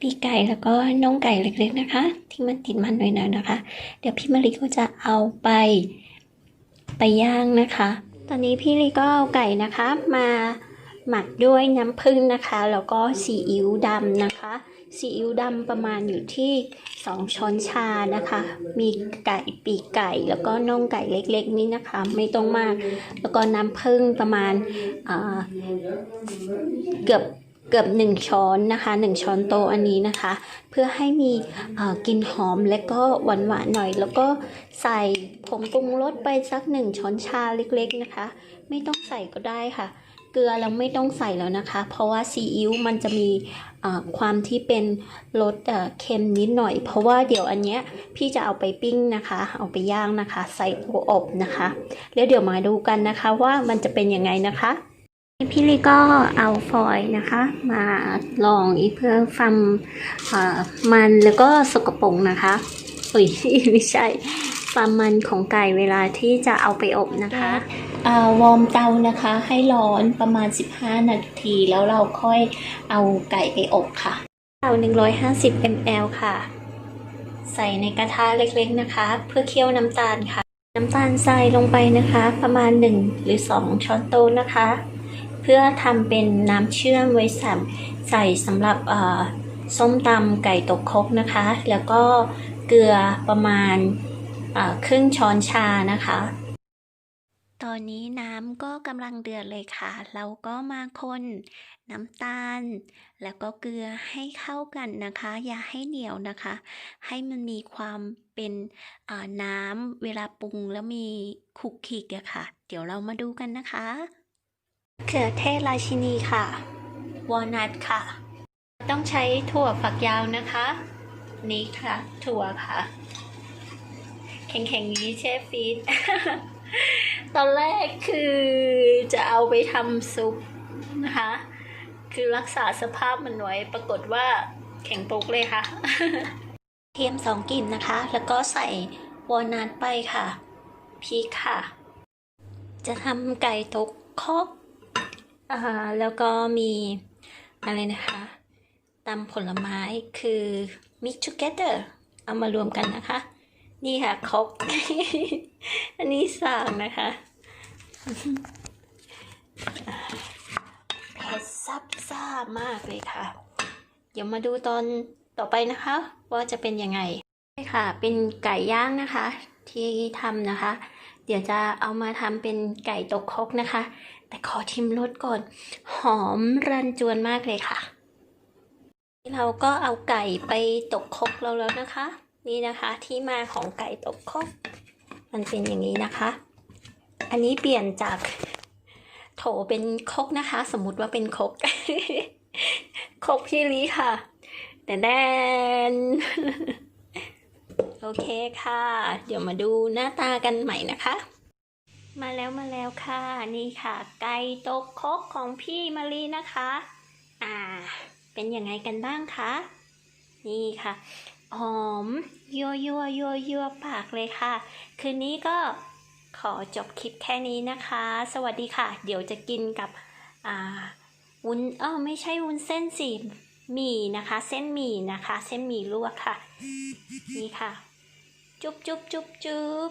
ปีกไก่แล้วก็น่องไก่เล็กๆนะคะ ที่มันติดมันหน่อยๆนะคะ เดี๋ยวพี่มะลิก็จะเอาไป ไปย่างนะคะ ตอนนี้พี่ลิก็เอาไก่นะคะมาหมักด้วยน้ำผึ้งนะคะ แล้วก็ซีอิ๊วดำนะคะซีอิ๊วดำประมาณอยู่ที่ 2 ช้อนชานะคะ มีไก่ปีกไก่ แล้วก็น่องไก่เล็กๆ นี่นะคะ ไม่ต้องมาก แล้วก็น้ำผึ้งประมาณเกือบ เกือบหนึ่งช้อนนะคะหนึ่งช้อนโตะอันนี้นะคะ เพื่อให้มีกลิ่นหอมและก็หวานหวานๆหน่อย แล้วก็ใส่ผงปรุงรสไปสักหนึ่งช้อนชาเล็กๆนะคะ ไม่ต้องใส่ก็ได้ค่ะ เกลือเราไม่ต้องใส่แล้วนะคะ เพราะว่าซีอิ๊วมันจะมีความที่เป็นรสเค็มนิดหน่อย เพราะว่าเดี๋ยวอันเนี้ยพี่จะเอาไปปิ้งนะคะ เอาไปย่างนะคะ ใส่ตัวอบนะคะ แล้วเดี๋ยวมาดูกันนะคะว่ามันจะเป็นยังไงนะคะ พี่ลีก็เอาฟอยล์นะคะ มาลองอีเพื่อฟัมเอ่อมันแล้วก็สกปรกนะคะอุ้ยไม่ใช่ความมันของไก่เวลาที่จะเอาไปอบนะคะอ่าวอร์มเตานะคะให้ร้อนประมาณ 15 นาทีแล้วเราค่อยเอาไก่ไปอบค่ะเตา150 ml ค่ะ ใส่ในกระทะเล็กๆนะคะ เพื่อเคี่ยวน้ำตาลค่ะ น้ำตาลทรายลงไปนะคะ ประมาณ 1 หรือ 2 ช้อนโต๊ะนะคะเพื่อทำเป็นน้ำเชื่อมไว้สำใส่สำหรับส้มตำไก่ตกคกนะคะ แล้วก็เกลือประมาณครึ่งช้อนชานะคะ ตอนนี้น้ำก็กำลังเดือดเลยค่ะ เราก็มาคนน้ำตาล แล้วก็เกลือให้เข้ากันนะคะ อย่าให้เหนียวนะคะ ให้มันมีความเป็นน้ำเวลาปรุงแล้วมีขลุกขลิกอะค่ะ เดี๋ยวเรามาดูกันนะคะ เขือเทศราชินีค่ะ วอลนัทค่ะ ต้องใช้ถั่วฝักยาวนะคะ นี่ค่ะ ถั่วค่ะ แข็งๆนี้เชฟฟีด ตอนแรกคือจะเอาไปทำซุปนะคะ คือรักษาสภาพมันไว้ปรากฏว่าแข็งปุกเลยค่ะ เทียมสองกลิ่นนะคะ แล้วก็ใส่วอลนัทไปค่ะพริกค่ะ จะทำไก่ตกคอก อ่าแล้วก็มีอะไรนะคะตำผลไม้คือ mix together เอามารวมกันนะคะ นี่ค่ะครกอันนี้สางนะคะเผ็ดซับซ่ามากเลยค่ะ เดี๋ยวมาดูตอนต่อไปนะคะ ว่าจะเป็นยังไงใช่ค่ะ เป็นไก่ย่างนะคะ ที่ทำนะคะ เดี๋ยวจะเอามาทำเป็นไก่ตกคกนะคะ แต่ขอชิมรสก่อน หอมรันจวนมากเลยค่ะ เราก็เอาไก่ไปตกคกเราแล้วนะคะ นี่นะคะที่มาของไก่ตกคก มันเป็นอย่างนี้นะคะ อันนี้เปลี่ยนจากโถเป็นคกนะคะ สมมติว่าเป็นคกคกพี่ลีค่ะ แต่แดน โอเคค่ะ เดี๋ยวมาดูหน้าตากันใหม่นะคะ มาแล้วมาแล้วค่ะ นี่ค่ะ ไก่ตกคกของพี่มารีนะคะ อ่า เป็นยังไงกันบ้างคะ นี่ค่ะ หอมยัวยัวยัวยัวปากเลยค่ะ คืนนี้ก็ขอจบคลิปแค่นี้นะคะ สวัสดีค่ะ เดี๋ยวจะกินกับ อ่า วุ้นเออไม่ใช่วุ้นเส้นสิหมี่นะคะ เส้นหมี่นะคะ เส้นหมี่ลวกค่ะ นี่ค่ะ จุ๊บจุ๊บจุ๊บจุ๊บ